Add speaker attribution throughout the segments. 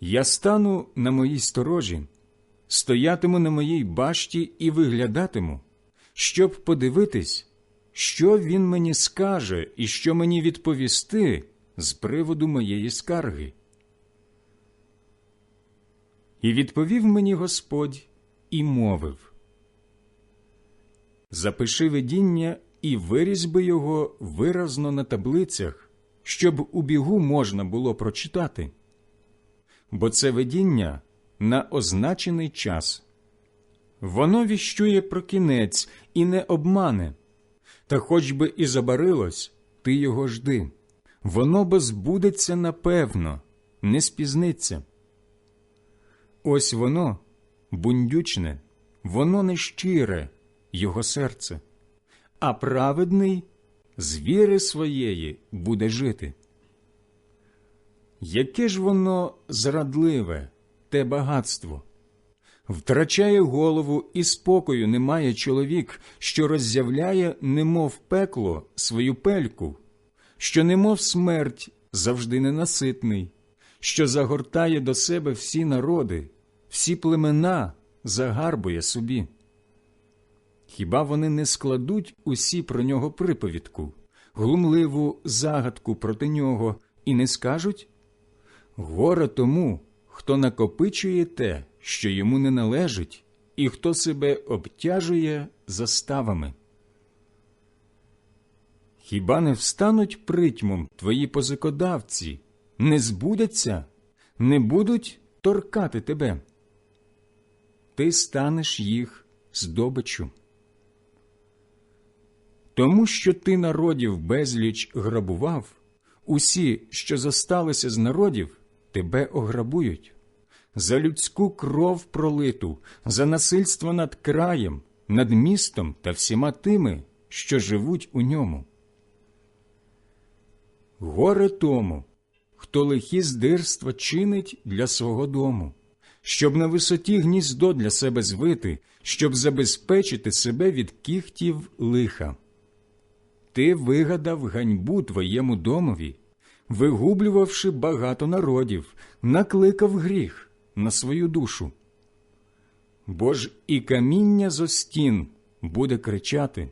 Speaker 1: Я стану на моїй сторожі, стоятиму на моїй башті і виглядатиму, щоб подивитись, що він мені скаже і що мені відповісти з приводу моєї скарги. І відповів мені Господь і мовив Запиши видіння і вирізьби його виразно на таблицях, щоб у бігу можна було прочитати. Бо це видіння на означений час. Воно віщує про кінець і не обмане, та хоч би і забарилось, ти його жди. Воно бо збудеться напевно, не спізниться. Ось воно бундючне, воно нещире, його серце, а праведний з віри своєї буде жити. Яке ж воно зрадливе, те багатство? Втрачає голову і спокою немає чоловік, що роззявляє, немов пекло, свою пельку, що, немов смерть, завжди ненаситний, що загортає до себе всі народи, всі племена загарбує собі. Хіба вони не складуть усі про нього приповідку, глумливу загадку проти нього і не скажуть? Горе тому, хто накопичує те, що йому не належить, і хто себе обтяжує заставами. Хіба не встануть притьмом твої позикодавці, не збудяться, не будуть торкати тебе? Ти станеш їх здобичу. Тому що ти народів безліч грабував, усі, що зосталися з народів, тебе ограбують, за людську кров пролиту, за насильство над краєм, над містом та всіма тими, що живуть у ньому. Горе тому, хто лихі здирства чинить для свого дому, щоб на висоті гніздо для себе звити, щоб забезпечити себе від кіхтів лиха. Ти вигадав ганьбу твоєму домові, вигублювавши багато народів, накликав гріх на свою душу. Бо ж і каміння зо стін буде кричати,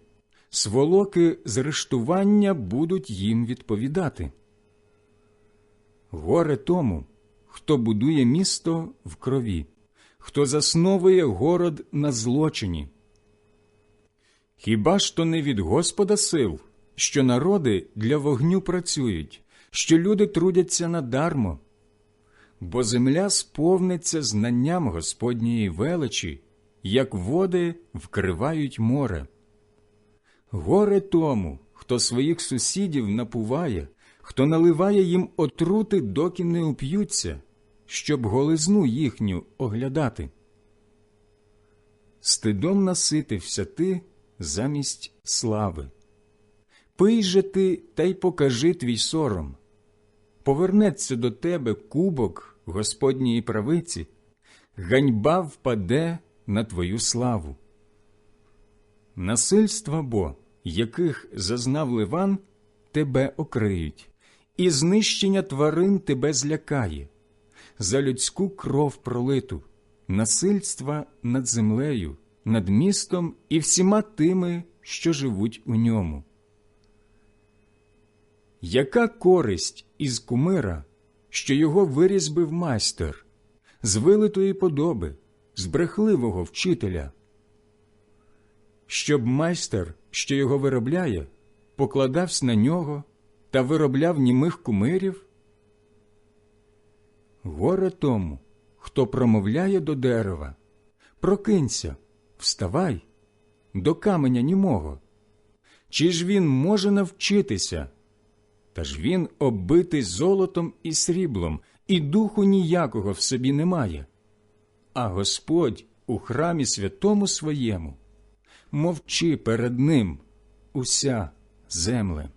Speaker 1: сволоки з рештування будуть їм відповідати. Горе тому, хто будує місто в крові, хто засновує город на злочині. Хіба ж то не від Господа сил, що народи для вогню працюють, що люди трудяться надармо? Бо земля сповниться знанням Господньої величі, як води вкривають море. Горе тому, хто своїх сусідів напуває, хто наливає їм отрути, доки не уп'ються, щоб голизну їхню оглядати. Стидом наситився ти замість слави. Пий же ти та й покажи твій сором. Повернеться до тебе кубок Господньої правиці, ганьба впаде на твою славу. Насильства бо, яких зазнав Ливан, тебе окриють, і знищення тварин тебе злякає, за людську кров пролиту, насильства над землею, над містом і всіма тими, що живуть у ньому. Яка користь із кумира, що його вирізбив майстер, з вилитої подоби, з брехливого вчителя? Щоб майстер, що його виробляє, покладався на нього та виробляв німих кумирів? Горе тому, хто промовляє до дерева, прокинься, вставай, до каменя німого. Чи ж він може навчитися? Та ж він оббитий золотом і сріблом, і духу ніякого в собі немає. А Господь у храмі святому своєму мовчи перед ним уся земле.